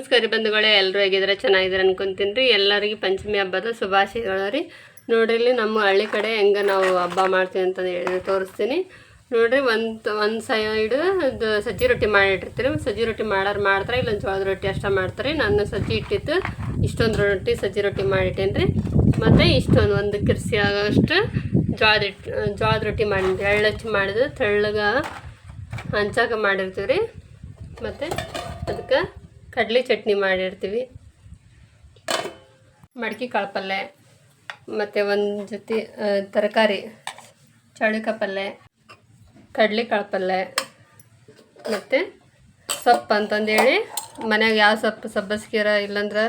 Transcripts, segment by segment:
ನಮಸ್ಕಾರ ಬಂಧುಗಳೇ ಎಲ್ಲರೂ ಹೇಗಿದ್ರೆ ಚೆನ್ನಾಗಿದ್ದಾರೆ ಅನ್ಕೊಂತೀನಿ ರೀ. ಎಲ್ಲರಿಗೂ ಪಂಚಮಿ ಹಬ್ಬದ ಶುಭಾಶಯಗಳು ರೀ. ನೋಡ್ರಿ ನಮ್ಮ ಹಳ್ಳಿ ಕಡೆ ಹೆಂಗೆ ನಾವು ಹಬ್ಬ ಮಾಡ್ತೀವಿ ಅಂತ ಹೇಳಿ ತೋರಿಸ್ತೀನಿ. ನೋಡ್ರಿ, ಒಂದು ಒಂದು ಸೈಡ್ ಇದು ಸಜ್ಜಿ ರೊಟ್ಟಿ ಮಾಡಿಟ್ಟಿರ್ತೀರಿ ಸಜ್ಜಿ ರೊಟ್ಟಿ ಮಾಡೋರು ಮಾಡ್ತಾರೆ, ಇಲ್ಲೊಂದು ಜೋಳದ ರೊಟ್ಟಿ ಅಷ್ಟೇ ಮಾಡ್ತಾರೆ. ನಾನು ಸಜ್ಜಿ ಇಟ್ಟಿತ್ತು ಇಷ್ಟೊಂದು ರೊಟ್ಟಿ ಸಜ್ಜಿ ರೊಟ್ಟಿ ಮಾಡಿಟ್ಟೇನಿ ರೀ. ಮತ್ತು ಇಷ್ಟೊಂದು ಒಂದು ಕಿರ್ಸಿ ಆಗೋಷ್ಟು ಜೋಳದ ಇಟ್ಟು ಜೋಳದ ರೊಟ್ಟಿ ಮಾಡಿದ್ವಿ. ಎಳ್ಳಚ್ಚಿ ಮಾಡಿದ್ರೆ ತೆಳ್ಳಗೆ ಹಂಚಾಗ ಮಾಡಿರ್ತೀವಿ ರೀ. ಮತ್ತು ಅದಕ್ಕೆ ಕಡ್ಲೆ ಚಟ್ನಿ ಮಾಡಿರ್ತೀವಿ. ಮಡಕೆ ಕಾಳು ಪಲ್ಯ ಮತ್ತು ಒಂದು ಜೊತೆ ತರಕಾರಿ ಚಳಿಕ ಪಲ್ಯ ಕಡಲೆ ಕಾಳು ಪಲ್ಯ ಮತ್ತು ಸೊಪ್ಪು ಅಂತಂದೇಳಿ ಮನ್ಯಾಗ ಯಾವ ಸೊಪ್ಪು ಸಬ್ಬಸ್ಗೀರ ಇಲ್ಲಾಂದ್ರೆ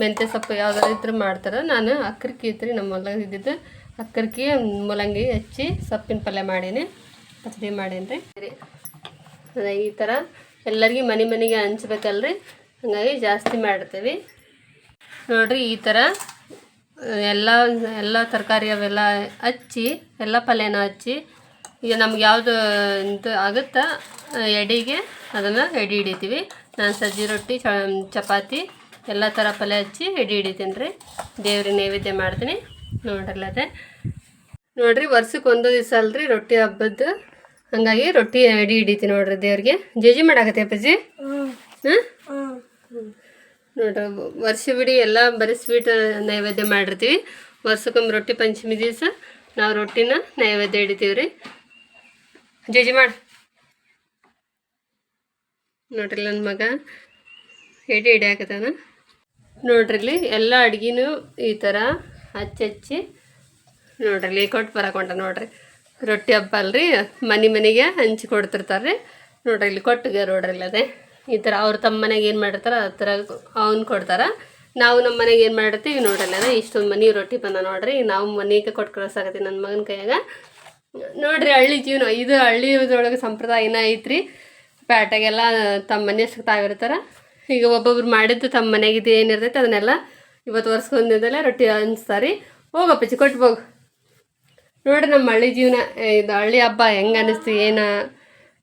ಮೆಂತ್ಯ ಸೊಪ್ಪು ಯಾವ್ದಾರು ಇದ್ರೂ ಮಾಡ್ತಾರೆ. ನಾನು ಅಕ್ಕರ್ಕಿ ಇತ್ತು ರೀ ನಮ್ಮ ಹೊಲ್ದಾಗ ಇದ್ದಿದ್ದು. ಅಕ್ಕರ್ಕಿ ಮೂಲಂಗಿ ಹಚ್ಚಿ ಸೊಪ್ಪಿನ ಪಲ್ಯ ಮಾಡೀನಿ. ಪಚಡಿ ಮಾಡೀನಿ ರೀ ಈ ಥರ ಎಲ್ಲರಿಗೂ ಮನೆ ಮನೆಗೆ ಹಂಚ್ಬೇಕಲ್ರಿ. ಹಾಗಾಗಿ ಜಾಸ್ತಿ ಮಾಡ್ತೀವಿ. ನೋಡಿರಿ ಈ ಥರ ಎಲ್ಲ ಎಲ್ಲ ತರಕಾರಿ ಅವೆಲ್ಲ ಹಚ್ಚಿ ಎಲ್ಲ ಪಲ್ಯನ ಹಚ್ಚಿ ಈಗ ನಮ್ಗೆ ಯಾವುದು ಇದು ಆಗುತ್ತಾ ಎಡಿಗೆ ಅದನ್ನು ಎಡೆ ಹಿಡಿತೀವಿ. ನಾನು ಸಜ್ಜಿ ರೊಟ್ಟಿ ಚ ಚಪಾತಿ ಎಲ್ಲ ಥರ ಪಲ್ಯ ಹಚ್ಚಿ ಎಡೆ ಹಿಡಿತೀನಿ ರೀ. ದೇವ್ರಿಗೆ ನೈವೇದ್ಯ ಮಾಡ್ತೀನಿ. ನೋಡ್ರಲ್ಲ ಅದೇ. ನೋಡಿರಿ ವರ್ಷಕ್ಕೆ ಒಂದು ದಿವಸ ಅಲ್ರಿ ರೊಟ್ಟಿ ಹಬ್ಬದ್ದು. ಹಂಗಾಗಿ ರೊಟ್ಟಿ ಎಡಿ ಹಿಡಿತೀನಿ ನೋಡ್ರಿ ದೇವ್ರಿಗೆ. ಜೇಜಿ ಮಾಡಾಕತ್ತೆ ಅಪ್ಪಾಜಿ ಹಾಂ? ನೋಡ್ರಿ ವರ್ಷವಿಡೀ ಎಲ್ಲ ಬರೀ ಸ್ವೀಟ್ ನೈವೇದ್ಯ ಮಾಡಿರ್ತೀವಿ. ವರ್ಷಕ್ಕೊಮ್ಮೆ ರೊಟ್ಟಿ ಪಂಚಮಿ ದಿವಸ ನಾವು ರೊಟ್ಟಿನ ನೈವೇದ್ಯ ಹಿಡಿತೀವಿ ರೀ. ಜಜಿ ಮಾಡಿ. ನೋಡ್ರಿ ನನ್ನ ಮಗ ಎಡೆ ಹಿಡಿಯಾಕತ್ತಾನ ನೋಡ್ರಿ ಎಲ್ಲ ಅಡ್ಗಿನೂ ಈ ಥರ ಹಚ್ಚಿ ಹಚ್ಚಿ ನೋಡ್ರಿ ಕೊಟ್ಟು ಬರಕೊಂಡ ನೋಡ್ರಿ. ರೊಟ್ಟಿ ಹಬ್ಬ ಅಲ್ರಿ, ಮನೆ ಮನೆಗೆ ಹಂಚಿ ಕೊಡ್ತಿರ್ತಾರೆ ರೀ ನೋಡ್ರಿ ಇಲ್ಲಿ ಕೊಟ್ಟಿಗೆ ನೋಡ್ರಿ ಅದೇ ಈ ಥರ ಅವ್ರು ತಮ್ಮ ಮನೆಗೆ ಏನು ಮಾಡಿರ್ತಾರೆ ಆ ಥರ ಅವ್ನು ಕೊಡ್ತಾರೆ. ನಾವು ನಮ್ಮ ಮನೆಗೆ ಏನು ಮಾಡಿರ್ತೀವಿ ನೋಡಲ್ಲ ಅದ ಇಷ್ಟೊಂದು ಮನೆ ರೊಟ್ಟಿ ಬಂದ ನೋಡ್ರಿ. ನಾವು ಮನೆಗೆ ಕೊಟ್ಟು ಕಳ್ಸಾಕತ್ತೀವಿ ನನ್ನ ಮಗನ ಕೈಯಾಗ. ನೋಡ್ರಿ ಹಳ್ಳಿ ಜೀವನ, ಇದು ಹಳ್ಳಿಯೊಳಗೆ ಸಂಪ್ರದಾಯ ಏನ ಐತ್ರಿ. ಪ್ಯಾಟಾಗೆಲ್ಲ ತಮ್ಮ ಮನೆ ತಾವಿರ್ತಾರೆ. ಈಗ ಒಬ್ಬೊಬ್ರು ಮಾಡಿದ್ದು ತಮ್ಮ ಮನೆಗಿದ್ದು ಏನಿರ್ತೈತೆ ಅದನ್ನೆಲ್ಲ ಇವತ್ತು ವರ್ಷಕ್ಕೊಂದಿದ್ದಲ್ಲ ರೊಟ್ಟಿ ಹಂಚ್ತಾರೆ ಹೋಗಪ್ಪಚ್ಚಿ ಕೊಟ್ಟು ಹೋಗು. ನೋಡ್ರಿ ನಮ್ಮ ಹಳ್ಳಿ ಜೀವನ, ಇದು ಹಳ್ಳಿ ಹಬ್ಬ ಹೆಂಗೆ ಅನ್ನಿಸ್ತು ಏನು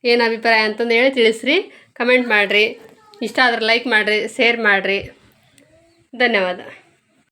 ಏನು ಅಭಿಪ್ರಾಯ ಅಂತಂದು ಹೇಳಿ ತಿಳಿಸ್ರಿ. ಕಮೆಂಟ್ ಮಾಡಿರಿ. ಇಷ್ಟ ಆದರೆ ಲೈಕ್ ಮಾಡಿರಿ ಶೇರ್ ಮಾಡಿರಿ. ಧನ್ಯವಾದ.